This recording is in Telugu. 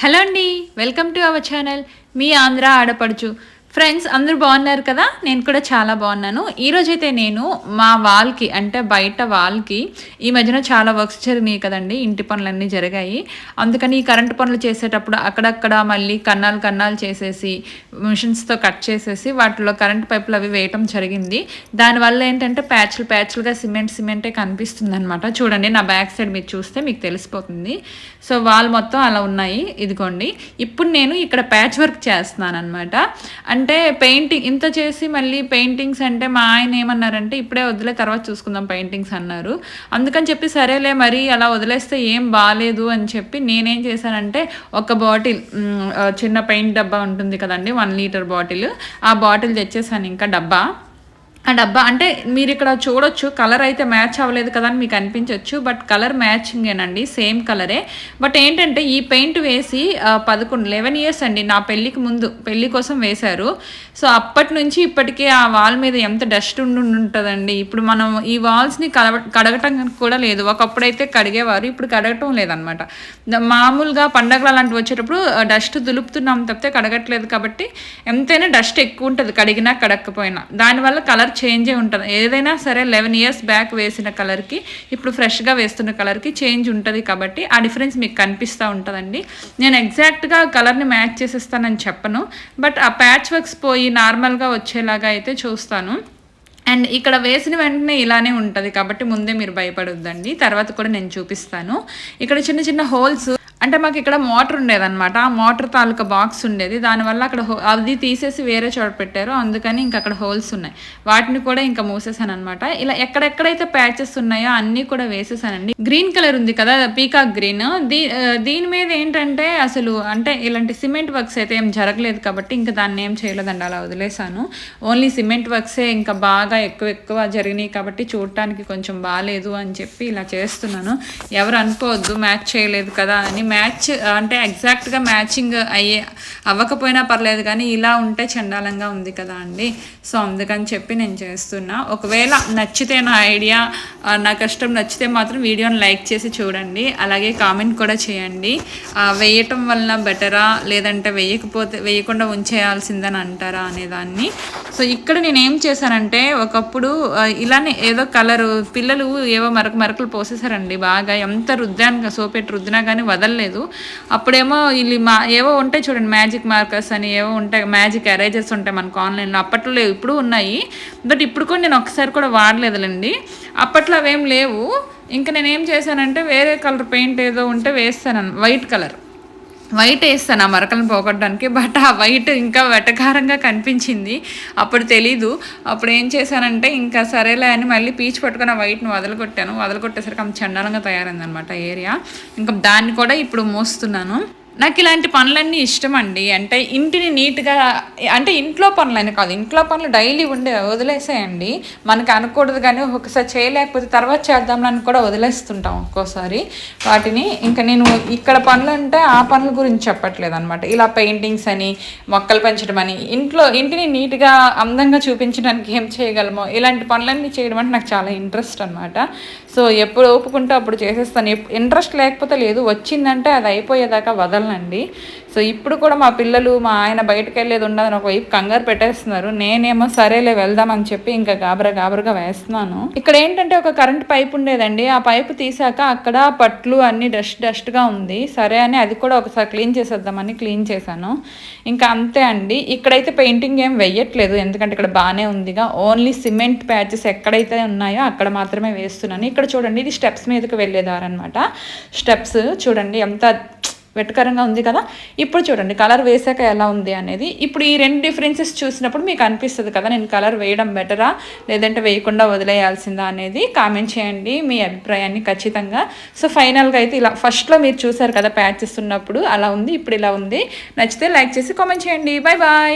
హలో అండి వెల్కమ్ టు అవర్ ఛానల్. మీ ఆంధ్ర ఆడపడుచు. ఫ్రెండ్స్ అందరూ బాగున్నారు కదా? నేను కూడా చాలా బాగున్నాను. ఈరోజైతే నేను మా వాల్కి అంటే బయట వాల్కి ఈ మధ్యన చాలా వర్క్స్ జరిగినాయి కదండి. ఇంటి పనులన్నీ జరిగాయి. అందుకని ఈ కరెంట్ పనులు చేసేటప్పుడు అక్కడక్కడ మళ్ళీ కన్నాలు కన్నాలు చేసేసి మిషన్స్తో కట్ చేసేసి వాటిలో కరెంట్ పైపులు అవి వేయటం జరిగింది. దానివల్ల ఏంటంటే ప్యాచ్లు ప్యాచ్లుగా సిమెంట్ సిమెంటే కనిపిస్తుంది అనమాట చూడండి నా బ్యాక్ సైడ్ మీరు చూస్తే మీకు తెలిసిపోతుంది. సో వాల్ మొత్తం అలా ఉన్నాయి. ఇదిగోండి. ఇప్పుడు నేను ఇక్కడ ప్యాచ్ వర్క్ చేస్తున్నాను అనమాట అంటే పెయింటింగ్ ఇంత చేసి మళ్ళీ పెయింటింగ్స్ అంటే మా ఆయన ఏమన్నారంటే ఇప్పుడే వదిలే తర్వాత చూసుకుందాం పెయింటింగ్స్ అన్నారు. అందుకని చెప్పి సరేలే మరి అలా వదిలేస్తే ఏం బాగాలేదు అని చెప్పి నేనేం చేశానంటే ఒక బాటిల్ చిన్న పెయింట్ డబ్బా ఉంటుంది కదండి వన్ లీటర్ బాటిల్ ఆ బాటిల్ తెచ్చేసాను ఇంకా డబ్బా. ఆ డబ్బా అంటే మీరు ఇక్కడ చూడొచ్చు కలర్ అయితే మ్యాచ్ అవ్వలేదు కదా అని మీకు అనిపించవచ్చు బట్ కలర్ మ్యాచింగేనండి సేమ్ కలరే బట్ ఏంటంటే ఈ పెయింట్ వేసి పదకొండు లెవెన్ ఇయర్స్ అండి నా పెళ్ళికి ముందు పెళ్ళి కోసం వేశారు. సో అప్పటి నుంచి ఇప్పటికే ఆ వాల్ మీద ఎంత డస్ట్ ఉండి ఉంటుందండి. ఇప్పుడు మనం ఈ వాల్స్ని కడగ కడగటం కూడా లేదు. ఒకప్పుడైతే కడిగేవారు ఇప్పుడు కడగటం లేదనమాట. మామూలుగా పండగలు అలాంటివి వచ్చేటప్పుడు డస్ట్ దులుపుతున్నాం తప్పితే కడగట్లేదు కాబట్టి ఎంతైనా డస్ట్ ఎక్కువ ఉంటుంది కడిగినా కడగకపోయినా దానివల్ల కలర్ చేంజే ఉంటుంది. ఏదైనా సరే లెవెన్ ఇయర్స్ బ్యాక్ వేసిన కలర్కి ఇప్పుడు ఫ్రెష్గా వేస్తున్న కలర్కి చేంజ్ ఉంటుంది కాబట్టి ఆ డిఫరెన్స్ మీకు కనిపిస్తూ ఉంటుందండి. నేను ఎగ్జాక్ట్గా కలర్ని మ్యాచ్ చేసేస్తానని చెప్పను. బట్ ఆ ప్యాచ్ వర్క్స్ పోయి నార్మల్గా వచ్చేలాగా అయితే చూస్తాను. అండ్ ఇక్కడ వేసిన వెంటనే ఇలానే ఉంటుంది కాబట్టి ముందే మీరు భయపడొద్దండి. తర్వాత కూడా నేను చూపిస్తాను. ఇక్కడ చిన్న చిన్న హోల్స్ అంటే మాకు ఇక్కడ మోటార్ ఉండేదన్నమాట. ఆ మోటార్ తాలూకా బాక్స్ ఉండేది. దానివల్ల అక్కడ అది తీసేసి వేరే చోట పెట్టారు. అందుకని ఇంకా అక్కడ హోల్స్ ఉన్నాయి. వాటిని కూడా ఇంకా మూసేసాను అనమాట ఇలా ఎక్కడెక్కడైతే ప్యాచెస్ ఉన్నాయో అన్నీ కూడా వేసేసానండి. గ్రీన్ కలర్ ఉంది కదా పీకాక్ గ్రీన్ దీ దీని మీద ఏంటంటే అసలు అంటే ఇలాంటి సిమెంట్ వర్క్స్ అయితే ఏం జరగలేదు కాబట్టి ఇంకా దాన్ని ఏం చేయలేదండి. అలా వదిలేసాను. ఓన్లీ సిమెంట్ వర్క్సే ఇంకా బాగా ఎక్కువ ఎక్కువ జరిగినాయి కాబట్టి చూడటానికి కొంచెం బాగాలేదు అని చెప్పి ఇలా చేస్తున్నాను. ఎవరు అనుకోవద్దు మ్యాచ్ చేయలేదు కదా అని మ్యాచ్ అంటే ఎగ్జాక్ట్గా మ్యాచింగ్ అయ్యే అవ్వకపోయినా పర్లేదు కానీ ఇలా ఉంటే చండాలంగా ఉంది కదా అండి. సో అందుకని చెప్పి నేను చేస్తున్నా. ఒకవేళ నచ్చితే నా ఐడియా నా కష్టం నచ్చితే మాత్రం వీడియోని లైక్ చేసి చూడండి. అలాగే కామెంట్ కూడా చేయండి. వేయటం వలన బెటరా లేదంటే వేయకపోతే వేయకుండా ఉంచేయాల్సిందని అంటారా అనేదాన్ని. సో ఇక్కడ నేను ఏం చేశానంటే ఒకప్పుడు ఇలానే ఏదో కలరు పిల్లలు ఏవో మరక మరకలు పోసేసారండి బాగా. ఎంత రుద్దాను సోపెట్టి రుద్దినా కానీ వదలలేదు. లేదు. అప్పుడేమో వీళ్ళు మా ఏవో ఉంటాయి చూడండి మ్యాజిక్ మార్కర్స్ అని ఏవో ఉంటాయి మ్యాజిక్ ఎరేజర్స్ ఉంటాయి మనకు ఆన్లైన్లో. అప్పట్లో లేవు ఇప్పుడు ఉన్నాయి. బట్ ఇప్పుడు కూడా నేను ఒకసారి కూడా వాడలేదులేండి. అప్పట్లో అవేం లేవు. ఇంకా నేను ఏం చేశానంటే వేరే కలర్ పెయింట్ ఏదో ఉంటే వేస్తాను వైట్ కలర్. వైట్ వేస్తాను ఆ మరకలను పోగొట్టడానికి బట్ ఆ వైట్ ఇంకా వెటకారంగా కనిపించింది. అప్పుడు తెలీదు. అప్పుడు ఏం చేశానంటే ఇంకా సరేలే అని మళ్ళీ పీచ్ పట్టుకుని ఆ వైట్ను వదలగొట్టాను. వదలగొట్టేసరికి అంత చండాలంగా తయారైందనమాట ఏరియా. ఇంకా దాన్ని కూడా ఇప్పుడు మోస్తున్నాను. నాకు ఇలాంటి పనులన్నీ ఇష్టం అండి అంటే ఇంటిని నీట్గా అంటే ఇంట్లో పనులని కాదు ఇంట్లో పనులు డైలీ ఉండే వదిలేసేయండి. మనకు అనకూడదు కానీ ఒకసారి చేయలేకపోతే తర్వాత చేద్దాంలని కూడా వదిలేస్తుంటాం ఒక్కోసారి. వాటిని ఇంకా నేను ఇక్కడ పనులు అంటే ఆ పనుల గురించి చెప్పట్లేదు అనమాట ఇలా పెయింటింగ్స్ అని మొక్కలు పెంచడం అని ఇంట్లో ఇంటిని నీట్గా అందంగా చూపించడానికి ఏం చేయగలమో ఇలాంటి పనులన్నీ చేయడం అంటే నాకు చాలా ఇంట్రెస్ట్ అనమాట సో ఎప్పుడు ఒప్పుకుంటే అప్పుడు చేసేస్తాను. ఇంట్రెస్ట్ లేకపోతే లేదు వచ్చిందంటే అది అయిపోయేదాకా వదలనండి. సో ఇప్పుడు కూడా మా పిల్లలు మా ఆయన బయటకు వెళ్ళేది ఉండదని ఒకవైపు కంగారు పెట్టేస్తున్నారు. నేనేమో సరేలే వెళ్దామని చెప్పి ఇంకా గాబరా గాబరగా వేస్తున్నాను. ఇక్కడ ఏంటంటే ఒక కరెంట్ పైప్ ఉండేదండి. ఆ పైపు తీసాక అక్కడ పట్లు అన్ని డస్ట్ డస్ట్గా ఉంది. సరే అని అది కూడా ఒకసారి క్లీన్ చేసేద్దామని క్లీన్ చేశాను. ఇంకా అంతే అండి. ఇక్కడైతే పెయింటింగ్ ఏం వెయ్యట్లేదు. ఎందుకంటే ఇక్కడ బాగానే ఉందిగా. ఓన్లీ సిమెంట్ ప్యాచెస్ ఎక్కడైతే ఉన్నాయో అక్కడ మాత్రమే వేస్తున్నాను. ఇక్కడ చూడండి ఇది స్టెప్స్ మీదకి వెళ్ళేదారనమాట స్టెప్స్ చూడండి ఎంత వెటకరంగా ఉంది కదా. ఇప్పుడు చూడండి కలర్ వేసాక ఎలా ఉంది అనేది. ఇప్పుడు ఈ రెండు డిఫరెన్సెస్ చూసినప్పుడు మీకు అనిపిస్తుంది కదా నేను కలర్ వేయడం బెటరా లేదంటే వేయకుండా వదిలేయాల్సిందా అనేది. కామెంట్ చేయండి మీ అభిప్రాయాన్ని ఖచ్చితంగా. సో ఫైనల్గా అయితే ఇలా ఫస్ట్లో మీరు చూసారు కదా ప్యాచెస్ ఉన్నప్పుడు అలా ఉంది ఇప్పుడు ఇలా ఉంది. నచ్చితే లైక్ చేసి కామెంట్ చేయండి. Bye bye